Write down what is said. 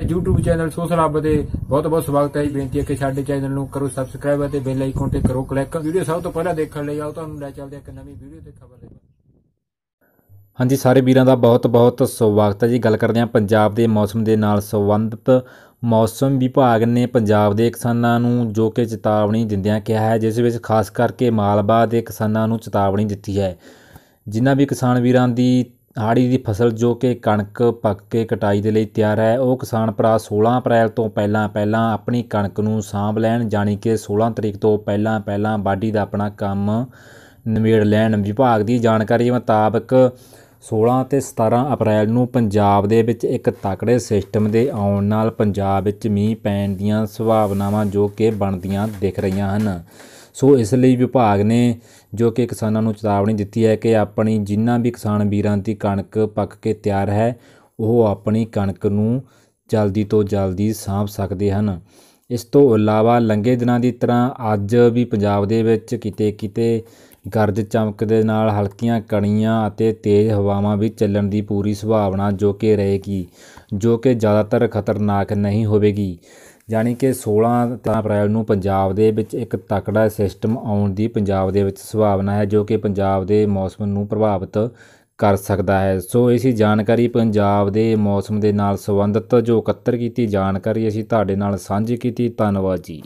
YouTube channel social ਹੱਬ ਦੇ ਬਹੁਤ ਬਹੁਤ ਸਵਾਗਤ ਹੈ ਜੀ। ਬੇਨਤੀ ਹੈ ਕਿ ਸਾਡੇ ਚੈਨਲ ਨੂੰ ਕਰੋ ਸਬਸਕ੍ਰਾਈਬ ਅਤੇ ਬੈਲ ਆਈਕਨ ਤੇ ਕਰੋ ਕਲਿੱਕ ਵੀਡੀਓ ਸਭ ਤੋਂ ਪਹਿਲਾਂ ਦੇਖਣ ਲਈ ਆਓ, ਤੁਹਾਨੂੰ ਲੈ ਚੱਲਦੇ ਹਾਂ ਇੱਕ ਨਵੀਂ ਵੀਡੀਓ ਤੇ ਖਬਰ ਦੇ ਹਾਂਜੀ, ਸਾਰੇ ਵੀਰਾਂ ਦਾ ਬਹੁਤ-ਬਹੁਤ ਸਵਾਗਤ ਹੈ ਜੀ। ਗੱਲ ਕਰਦੇ ਹਾਂ ਪੰਜਾਬ ਦੇ ਮੌਸਮ ਦੇ ਨਾਲ ਸੰਬੰਧਿਤ। ਮੌਸਮ ਵਿਭਾਗ ਨੇ ਪੰਜਾਬ ਦੇ ਕਿਸਾਨਾਂ ਨੂੰ ਜੋ ਕਿ ਚੇਤਾਵਨੀ ਦਿੰਦਿਆਂ ਕਿਹਾ ਹੈ, ਜਿਸ ਵਿੱਚ ਖਾਸ ਕਰਕੇ ਮਾਲਵਾ ਦੇ ਕਿਸਾਨਾਂ ਨੂੰ ਚੇਤਾਵਨੀ ਦਿੱਤੀ ਹੈ। ਜਿਨ੍ਹਾਂ ਵੀ ਕਿਸਾਨ ਵੀਰਾਂ ਦੀ ਹਾੜੀ ਦੀ ਫਸਲ ਜੋ ਕਿ ਕਣਕ ਪੱਕ ਕੇ ਕਟਾਈ ਦੇ ਲਈ ਤਿਆਰ ਹੈ, ਉਹ ਕਿਸਾਨ ਭਰਾ 16 ਅਪ੍ਰੈਲ ਤੋਂ ਪਹਿਲਾਂ ਪਹਿਲਾਂ ਆਪਣੀ ਕਣਕ ਨੂੰ ਸਾਂਭ ਲੈਣ, ਜਾਣੀ ਕਿ 16 ਤਰੀਕ ਤੋਂ ਪਹਿਲਾਂ ਪਹਿਲਾਂ ਵਾਢੀ ਦਾ ਆਪਣਾ ਕੰਮ ਨਿਬੇੜ ਲੈਣ। ਵਿਭਾਗ ਦੀ ਜਾਣਕਾਰੀ ਮੁਤਾਬਕ 16 ਤੇ 17 ਅਪ੍ਰੈਲ ਨੂੰ ਪੰਜਾਬ ਦੇ ਵਿੱਚ ਇੱਕ ਤਕੜੇ ਸਿਸਟਮ ਦੇ ਆਉਣ ਨਾਲ ਪੰਜਾਬ ਵਿੱਚ ਮੀਂਹ ਪੈਣ ਦੀਆਂ ਸੰਭਾਵਨਾਵਾਂ ਜੋ ਕਿ ਬਣਦੀਆਂ ਦਿਖ ਰਹੀਆਂ ਹਨ। ਸੋ ਇਸ ਲਈ ਵਿਭਾਗ ਨੇ ਜੋ ਕਿ ਕਿਸਾਨਾਂ ਨੂੰ ਚੇਤਾਵਨੀ ਦਿੱਤੀ ਹੈ ਕਿ ਆਪਣੀ ਜਿਨ੍ਹਾਂ ਵੀ ਕਿਸਾਨ ਵੀਰਾਂ ਦੀ ਕਣਕ ਪੱਕ ਕੇ ਤਿਆਰ ਹੈ, ਉਹ ਆਪਣੀ ਕਣਕ ਨੂੰ ਜਲਦੀ ਤੋਂ ਜਲਦੀ ਸਾਂਭ ਸਕਦੇ ਹਨ। ਇਸ ਤੋਂ ਇਲਾਵਾ ਲੰਘੇ ਦਿਨਾਂ ਦੀ ਤਰ੍ਹਾਂ ਅੱਜ ਵੀ ਪੰਜਾਬ ਦੇ ਵਿੱਚ ਕਿਤੇ ਕਿਤੇ ਗਰਜ ਚਮਕ ਦੇ ਨਾਲ ਹਲਕੀਆਂ ਕਣੀਆਂ ਅਤੇ ਤੇਜ਼ ਹਵਾਵਾਂ ਵੀ ਚੱਲਣ ਦੀ ਪੂਰੀ ਸੰਭਾਵਨਾ ਜੋ ਕਿ ਰਹੇਗੀ, ਜੋ ਕਿ ਜ਼ਿਆਦਾਤਰ ਖਤਰਨਾਕ ਨਹੀਂ ਹੋਵੇਗੀ। ਯਾਨੀ ਕਿ 16 ਅਪ੍ਰੈਲ ਨੂੰ ਪੰਜਾਬ ਦੇ ਵਿੱਚ ਇੱਕ ਤਕੜਾ ਸਿਸਟਮ ਆਉਣ ਦੀ ਪੰਜਾਬ ਦੇ ਵਿੱਚ ਸੰਭਾਵਨਾ ਹੈ, ਜੋ ਕਿ ਪੰਜਾਬ ਦੇ ਮੌਸਮ ਨੂੰ ਪ੍ਰਭਾਵਿਤ ਕਰ ਸਕਦਾ ਹੈ। ਸੋ ਇਸੀ ਜਾਣਕਾਰੀ ਪੰਜਾਬ ਦੇ ਮੌਸਮ ਦੇ ਨਾਲ ਸੰਬੰਧਿਤ, ਜੋ ਇਕੱਤਰ ਕੀਤੀ ਜਾਣਕਾਰੀ ਅਸੀਂ ਤੁਹਾਡੇ ਨਾਲ ਸਾਂਝੀ ਕੀਤੀ। ਧੰਨਵਾਦ ਜੀ।